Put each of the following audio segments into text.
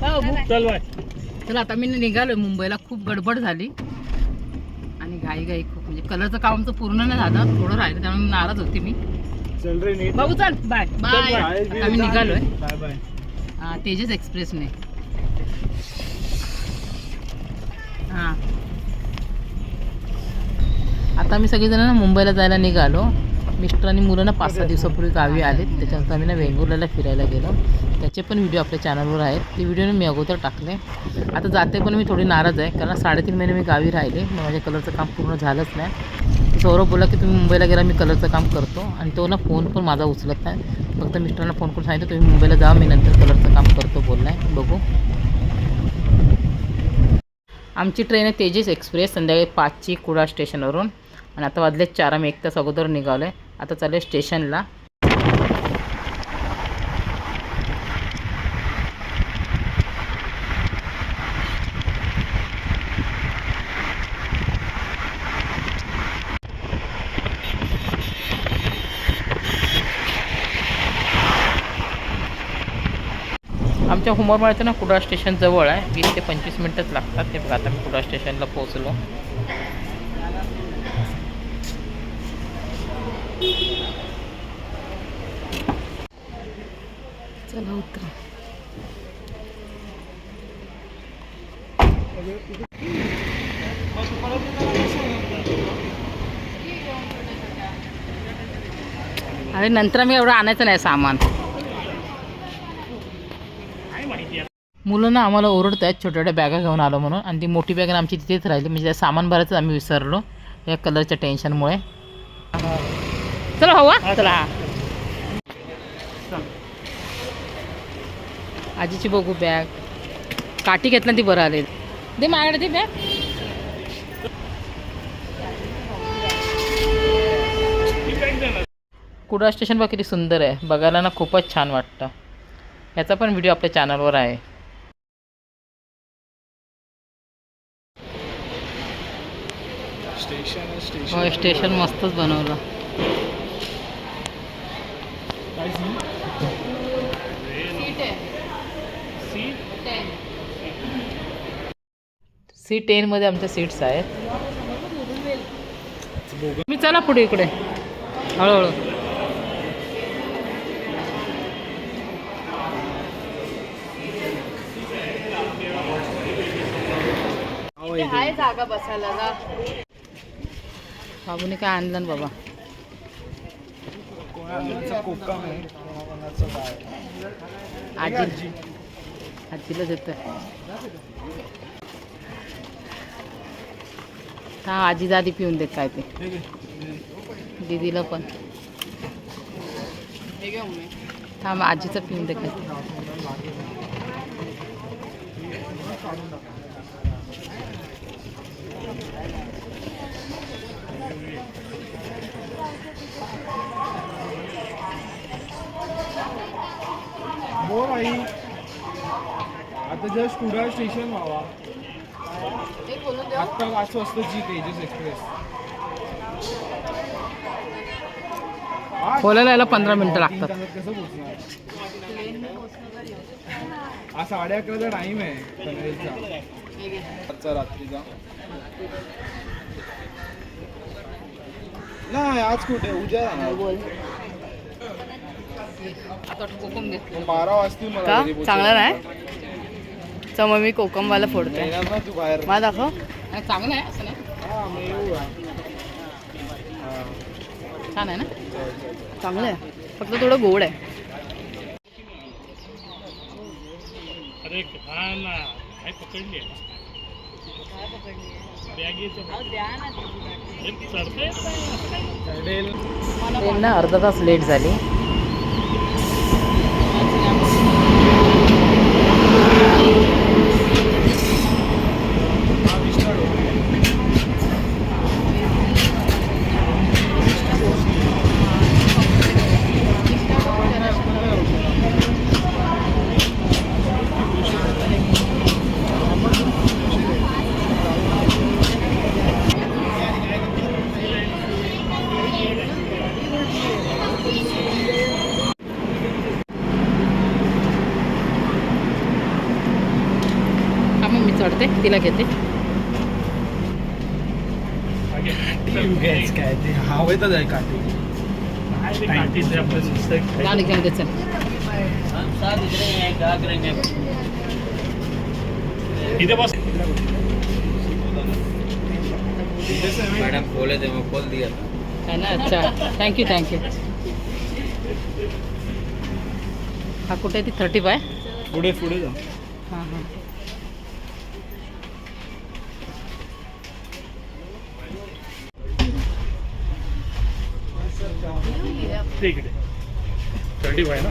चल बाय. चला आता मी निघालोय मुंबईला. खूप गडबड झाली. आणि घाई घाई खूप. म्हणजे कलरचं काम आमचं पूर्ण नाही झालं. थोडं राहिलं त्यामुळे नाराज होती मी. चल रे नीट. भाऊ चल. बाय. बाय. आता मी निघालोय. Bye bye. हा, तेजस एक्सप्रेसने. हा. आता आम्ही सगळेजण ना मुंबईला जायला निघालो. मिस्टर आणि मुलं ना पाच सहा दिवसापूर्वी गावी आलेत. त्याच्यानंतर आम्ही ना वेंगुर्ल्याला फिरायला गेलो. त्याचे पण व्हिडिओ आपल्या चॅनलवर आहेत. ते व्हिडिओ मी अगोदर टाकले. आता जाते पण मी थोडी नाराज आहे. कारण साडेतीन महिने मी गावी राहिले. मग माझ्या कलरचं काम पूर्ण झालंच नाही. सौरभ बोला की तुम्ही मुंबईला गेला मी कलरचं काम करतो. आणि तो ना फोन पण माझा उचलत नाही. फक्त मिस्टरांना फोन करून सांगितलं तुम्ही मुंबईला जा मी नंतर कलरचं काम करतो बोलला आहे बघू. आमची ट्रेन आहे तेजस एक्सप्रेस. संध्याकाळी पाचची कुडा स्टेशनवरून. आणि आता वाजले चार आम्ही एक तास अगोदर निघालो आहे आता चालू स्टेशनला. आमच्या हुमरमाळ्याचं ना कुडाळ स्टेशन जवळ आहे. वीस ते पंचवीस मिनटंच लागतात ते बघा आता मी कुडाळ स्टेशनला पोहोचलो. चला उतरा. अरे नंतर मी एवढं आणायचं नाही सामान. मुलं ना आम्हाला ओरडत आहेत छोट्या छोट्या बॅगा घेऊन आलो म्हणून. आणि ती मोठी बॅग आमची तिथेच राहिली. म्हणजे सामान भरायचं आम्ही विसरलो या कलरच्या टेन्शनमुळे चला हवा चला. आजीची बघू बॅग काठी घेतला ती बरं आले दे माझ्याकडे ती बॅग कुडाळ स्टेशन बघ किती सुंदर आहे. बघायला ना खूपच छान वाटतं. याचा पण व्हिडिओ आपल्या चॅनलवर आहे. स्टेशन स्टेशन मस्तच बनवलं. सी टेनमध्ये आमच्या सीट्स आहेत. मी चला पुढे इकडे. हळूहळू. जागा बसायला बाबूने काय आणलं ना बाबा कोणाचा कोकम आहे कोणाचा काय आजी. आजीला हा आजी दादी पिऊन देत काय ते? दीदीला पण. हे थांब आजीचं पिऊन दे काय बोल आई आता जस्ट कुडाळ स्टेशन व्हावा आत्ता पाच वाजता जी तेजस एक्सप्रेस. यायला पंधरा मिनिटं लागतात. कसं पोहोचणार? आज साडे अकराचा टाइम आहे पनवेलचा हे. आजचा रात्रीचा. नाही आज कुठे? उद्या जाणार. बोल आता कोकम घेतलं मग बारा वाजतील मला का. चांगला नाही? तर मग मी कोकमवाला फोडते. मला दाखव. चांगलं आहे असं नाही. हा? हा. छान आहे ना? चांगलं आहे. फक्त थोडं गोड आहे. अरे हा पकडली ना अर्धा तास लेट झाली. चढते घेते. काय ते हवेतच आहे दे चल इथे बस थे मैं खोल दिया था है ना अच्छा थँक्यू थँक्यू हा कुठे ती? थर्टी बाय पुढे पुढे जा आहे थर्टी फाय ना?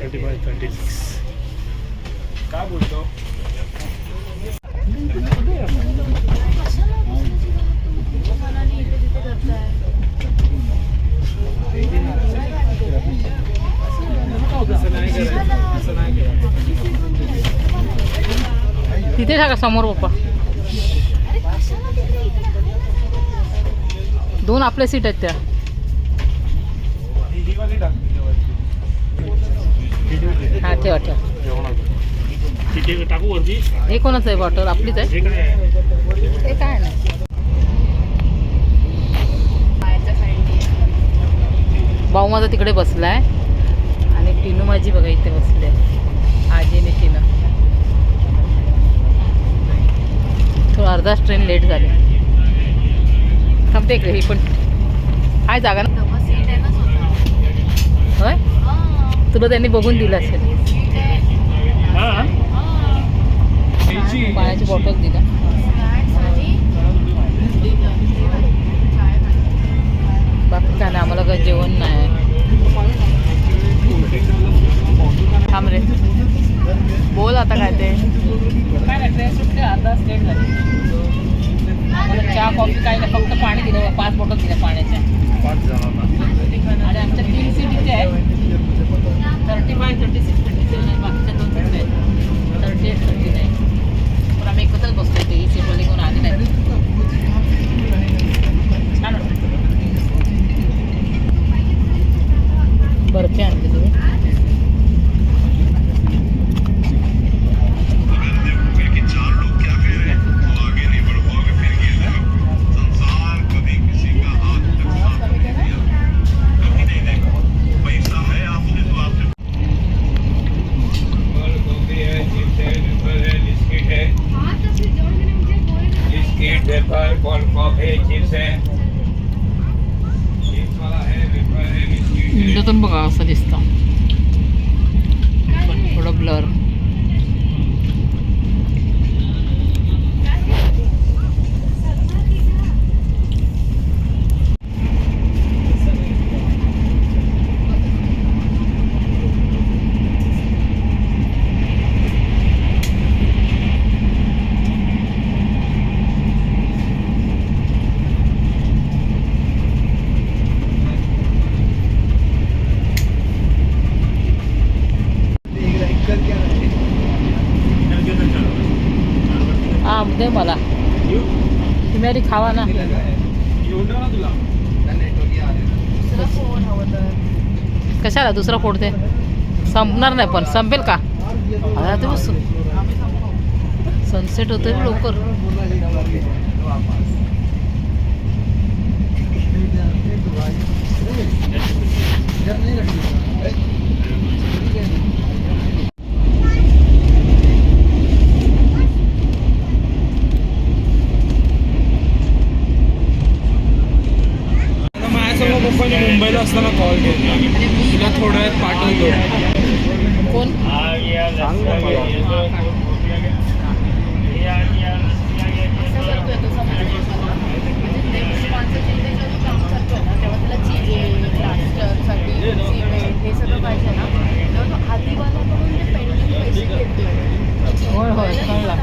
थर्टी फाय थर्टी सिक्स काय बोलतो? तिथे टाका समोर पप्पा. दोन आपल्या सीट आहेत त्या. ही ठेवा ठेवा. टाकू वरती? हे कोणाचं आहे बॉटल आपलीच आहे? हे काय आहे? ते काय ना भाऊ माझा तिकडे बसलाय. आणि टिनू माझी बघा इथे बसली आहे. आजी आणि टिनू. थोडा अर्धाच ट्रेन लेट झाली. थांबते इकडे ही पण. आहे जागा ना होय तुला त्यांनी बघून दिलं असेल. हा? हा. पाण्याची बॉटल दिला बाकी काय नाही आम्हाला काय जेवण नाही. थांब रे. बोल आता काय ते. चहा कॉफी काय नाही फक्त पाणी दिलं पाच बॉटल दिल्या पाण्याच्या. आणि आमच्या तीन सीट इथे आहेत. Thirty five thirty six thirty seven आणि बाकीच्या दोन थर्टी आहेत. थर्टी एट थर्टी नाईन पण आम्ही एकत्रच बसतो इथे ही सीटवाली कोण आले नाही tambah sa lista. खावा ना. कशाला दुसरा फोडते संपणार नाही पण. संपेल का? आता ते सनसेट होतोय लवकर. आता मुंबईला असताना कॉल. केला तुला थोड्या वेळात पाठवतो कोण? होय होय कळला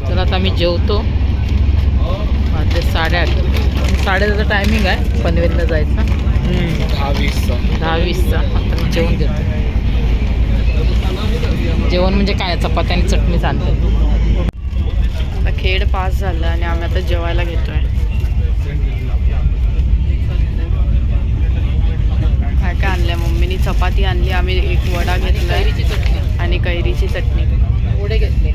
चला आता आम्ही जेवतो. वाजले साडेआठ. साडेदहाचा टायमिंग आहे. पनवेलला जायचा. दहा वीसचा दहा वीसचा आता मी जेवण घेतो. जेवण म्हणजे काय? चपाती आणि चटणीच आणतो आता खेड पास झालं आणि आम्ही आता जेवायला घेतोय. आम्ही एक वडा घेतला कैरीची चटणी आणि कैरीची चटणी. एवढे घेतले.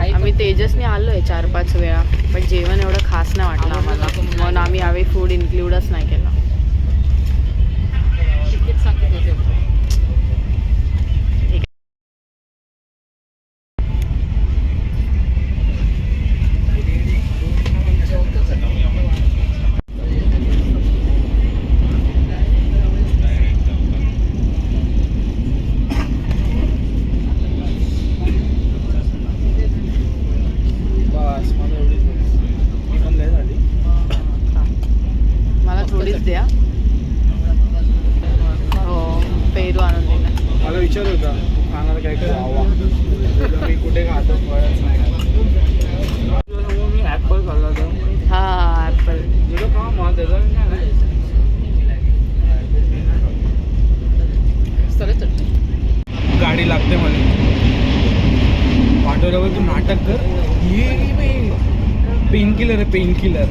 आम्ही तेजसने आलो आहे चार पाच वेळा पण जेवण एवढं खास नाही वाटलं आम्हाला म्हणून आम्ही यावेळी फूड इन्क्लूडच नाही केलं तिकीट सांगत होते बस मला एवढीच मी पण लय झाली मला थोडीच द्या हो आणून दिला मला विचार होता खाणार काय काय हवा मी कुठे खातो फळच नाही. तुझ्यासमोर मी ॲपल खाल्ला होता. हा ॲपल तुझं का मग त्याचं गाडी लागते मला. पाठवल्यावर तू नाटक कर. पेन किलर आहे पेन किलर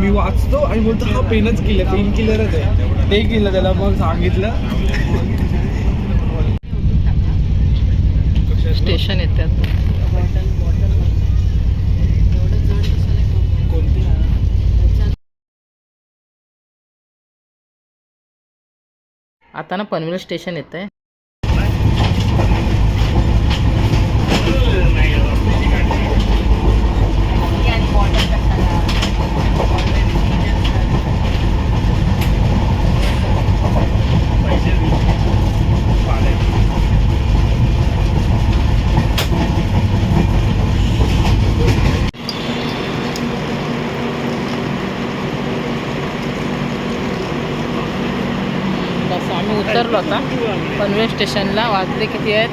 मी वाचतो आणि बोलतो हा पेनच किलर पेन किलरच आहे. ते केलं त्याला मग सांगितलं. स्टेशन येतात आता ना पनवेल स्टेशन येत आहे बस आम्ही उतरलो आता. पनवेल स्टेशनला. वाजले किती आहेत?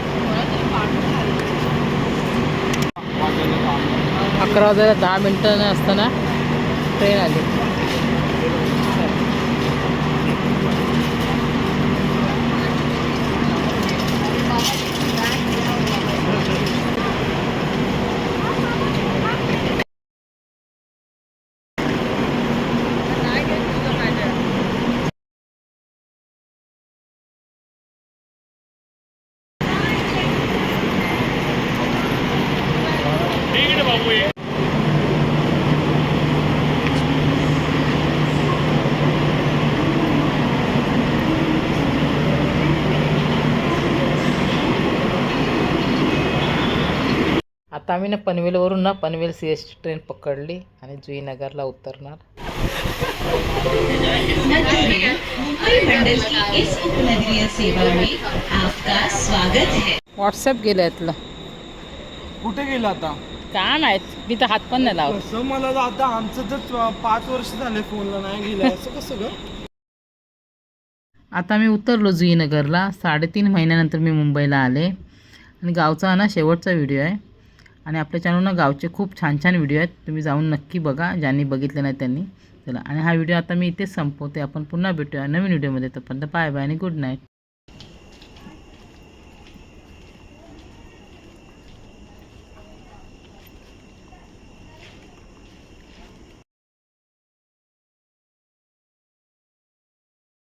अकरा वाजायला दहा मिनटं असताना ट्रेन आली इकडे बाबू ये आता आम्ही ना पनवेलवरून ना Panvel C S T train पकडली आणि जुईनगरला उतरणार. मुंबई मंडल की इस उपनगरीय सेवा में आपका स्वागत है व्हॉट्सअप गेलं यातलं कुठे गेलं आता? काय माहीत मी तर हात पण नाही लावत. कसं मला तर आता आमचं तर पाच वर्ष झाले फोनला नाही गेलं. असं कसं ग? आता मी उतरलो जुईनगरला. साडेतीन महिन्यानंतर मी मुंबईला आले. आणि गावचा हा ना शेवटचा व्हिडिओ आहे. आणि आपल्या चॅनलला गावचे खूप छान छान व्हिडिओ आहेत. तुम्ही जाऊन नक्की बघा ज्यांनी बघितले नाही त्यांनी. चला आणि हा व्हिडिओ आता मी इथेच संपवते. आपण पुन्हा भेटूया नवीन व्हिडिओमध्ये तोपर्यंत बाय बाय आणि गुड नाईट